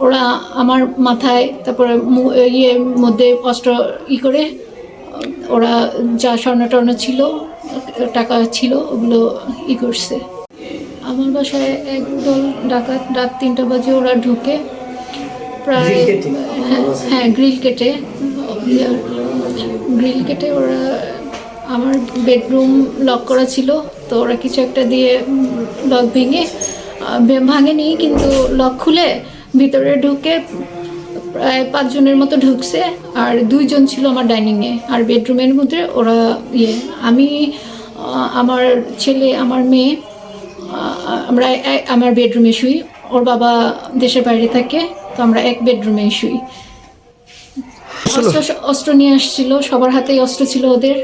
ওরা আমার মাথায় তারপরে মু- ইয়ে মধ্যে অস্ত্র ই করে ওরা যা স্বর্ণ টর্ণ ছিল টাকা ছিল ওগুলো ই করছে। আমার বাসায় একদল ডাকাত রাত তিনটা বাজে ওরা ঢুকে প্রায় হ্যাঁ, হ্যাঁ গ্রিল কেটে। গ্রিল কেটে ওরা আমার বেডরুম লক করা ছিল তো ওরা কিছু একটা দিয়ে লক ভেঙে ভাঙেনি কিন্তু লক খুলে ভিতরে ঢুকে প্রায় পাঁচজনের মতো ঢুকছে আর দুইজন ছিল আমার ডাইনিংয়ে আর বেডরুমের মধ্যে ওরা ইয়ে। আমি আমার ছেলে আমার মেয়ে আমরা আমার বেডরুমে শুই। ওর বাবা দেশের বাইরে থাকে তো আমরা এক বেডরুমে শুই। অস্ত্র অস্ত্র নিয়ে আসছিল সবার হাতেই অস্ত্র ছিল ওদের।